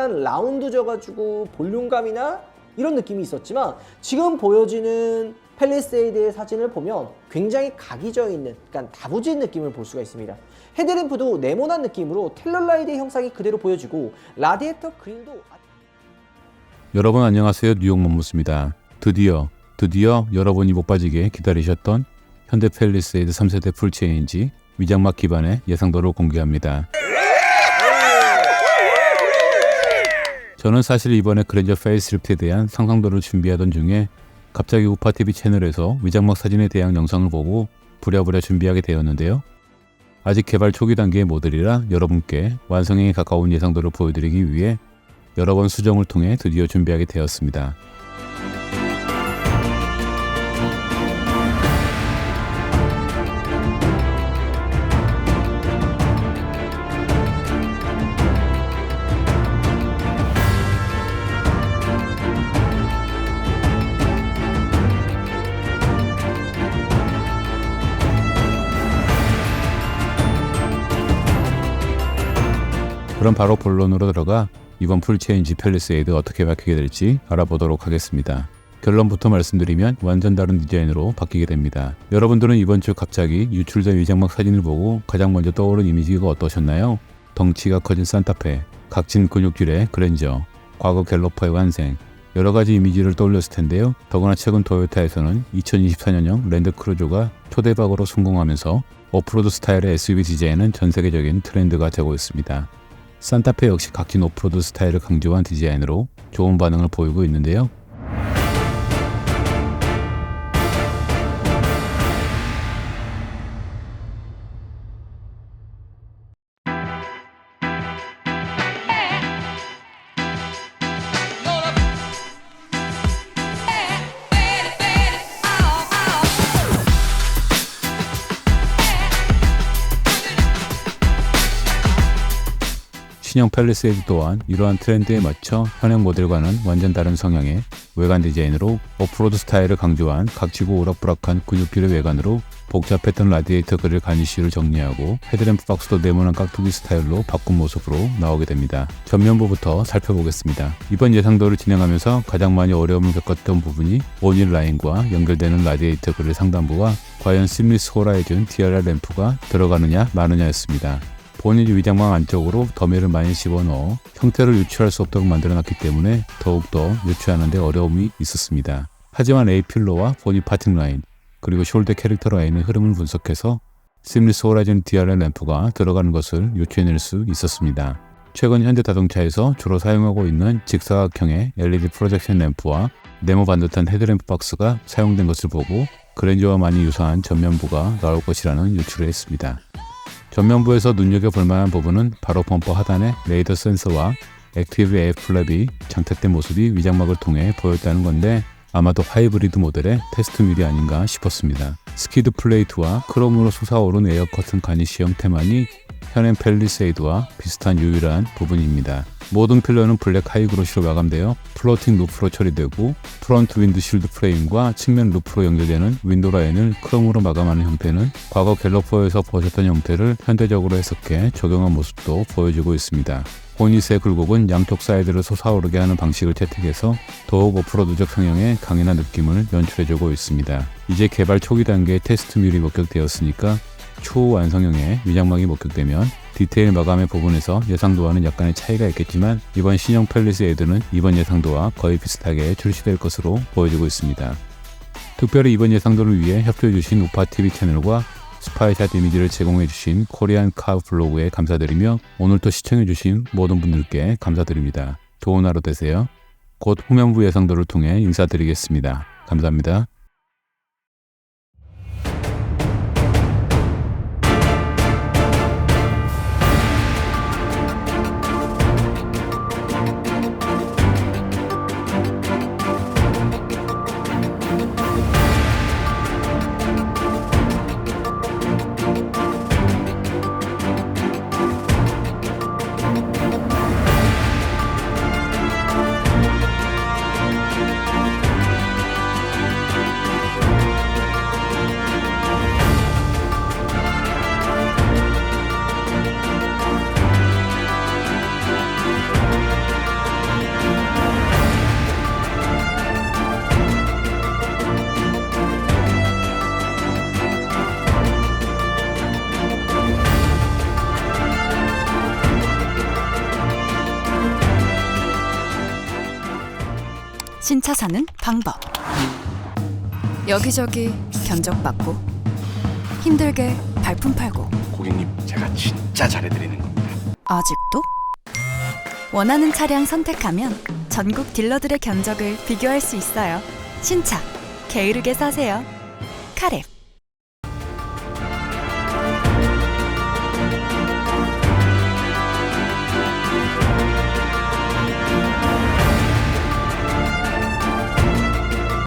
라운드 져가지고 볼륨감이나 이런 느낌이 있었지만 지금 보여지는 펠리세이드의 사진을 보면 굉장히 각이 져 있는 약간 다부진 느낌을 볼 수가 있습니다. 헤드램프도 네모난 느낌으로 텔러라이드의 형상이 그대로 보여지고 라디에이터 그릴도 아- 여러분 안녕하세요 뉴욕 몬무스입니다. 드디어 드디어 여러분이 못 빠지게 기다리셨던 현대 펠리세이드 3세대 풀체인지 위장막 기반의 예상도를 공개합니다. 저는 사실 이번에 그랜저 페이스리프트에 대한 상상도를 준비하던 중에 갑자기 우파TV 채널에서 위장막 사진에 대한 영상을 보고 부랴부랴 준비하게 되었는데요. 아직 개발 초기 단계의 모델이라 여러분께 완성에 가까운 예상도를 보여드리기 위해 여러 번 수정을 통해 드디어 준비하게 되었습니다. 그럼 바로 본론으로 들어가 이번 풀체인지 펠리세이드 어떻게 바뀌게 될지 알아보도록 하겠습니다. 결론부터 말씀드리면 완전 다른 디자인으로 바뀌게 됩니다. 여러분들은 이번 주 갑자기 유출된 위장막 사진을 보고 가장 먼저 떠오른 이미지가 어떠셨나요? 덩치가 커진 산타페, 각진 근육질의 그랜저, 과거 갤러퍼의 완생, 여러 가지 이미지를 떠올렸을 텐데요. 더구나 최근 토요타에서는 2024년형 랜드크루저가 초대박으로 성공하면서 오프로드 스타일의 SUV 디자인은 전 세계적인 트렌드가 되고 있습니다. 산타페 역시 각진 오프로드 스타일을 강조한 디자인으로 좋은 반응을 보이고 있는데요. 신형 펠리세이드 또한 이러한 트렌드에 맞춰 현행 모델과는 완전 다른 성향의 외관 디자인으로 오프로드 스타일을 강조한 각지고 오락부락한 근육질의 외관으로 복잡했던 라디에이터 그릴 가니쉬를 정리하고 헤드램프 박스도 네모난 깍두기 스타일로 바꾼 모습으로 나오게 됩니다. 전면부부터 살펴보겠습니다. 이번 예상도를 진행하면서 가장 많이 어려움을 겪었던 부분이 원일 라인과 연결되는 라디에이터 그릴 상단부와 과연 심리스 호라이즌 DRR 램프가 들어가느냐 마느냐였습니다. 본인 위장망 안쪽으로 더미를 많이 집어넣어 형태를 유추할 수 없도록 만들어놨기 때문에 더욱더 유추하는 데 어려움이 있었습니다. 하지만 A필러와 보니 파팅 라인, 그리고 숄더 캐릭터 라인의 흐름을 분석해서 심리스 호라이즌 DRL 램프가 들어가는 것을 유추해낼 수 있었습니다. 최근 현대 자동차에서 주로 사용하고 있는 직사각형의 LED 프로젝션 램프와 네모 반듯한 헤드램프 박스가 사용된 것을 보고 그랜저와 많이 유사한 전면부가 나올 것이라는 유추를 했습니다. 전면부에서 눈여겨볼 만한 부분은 바로 범퍼 하단에 레이더 센서와 액티브 AF 플랩이 장착된 모습이 위장막을 통해 보였다는 건데 아마도 하이브리드 모델의 테스트밀이 아닌가 싶었습니다. 스키드 플레이트와 크롬으로 솟아오른 에어 커튼 가니시 형태만이 현행 펠리세이드와 비슷한 유일한 부분입니다. 모든 필러는 블랙 하이그로시로 마감되어 플로팅 루프로 처리되고 프론트 윈드 실드 프레임과 측면 루프로 연결되는 윈도 라인을 크롬으로 마감하는 형태는 과거 갤러퍼에서 보셨던 형태를 현대적으로 해석해 적용한 모습도 보여지고 있습니다. 보닛의 굴곡은 양쪽 사이드를 솟아오르게 하는 방식을 채택해서 더욱 오프로드적 성향의 강인한 느낌을 연출해주고 있습니다. 이제 개발 초기 단계의 테스트 뮬이 목격되었으니까 초완성형의 위장막이 목격되면 디테일 마감의 부분에서 예상도와는 약간의 차이가 있겠지만 이번 신형 펠리스 에드는 이번 예상도와 거의 비슷하게 출시될 것으로 보여지고 있습니다. 특별히 이번 예상도를 위해 협조해주신 우파TV 채널과 스파이샷 이미지를 제공해주신 코리안 카 블로그에 감사드리며 오늘도 시청해주신 모든 분들께 감사드립니다. 좋은 하루 되세요. 곧 후면부 예상도를 통해 인사드리겠습니다. 감사합니다. 차 사는 방법. 여기저기 견적받고 힘들게 발품 팔고 고객님 제가 진짜 잘해드리는 겁니다. 아직도? 원하는 차량 선택하면 전국 딜러들의 견적을 비교할 수 있어요. 신차 게으르게 사세요. 카랩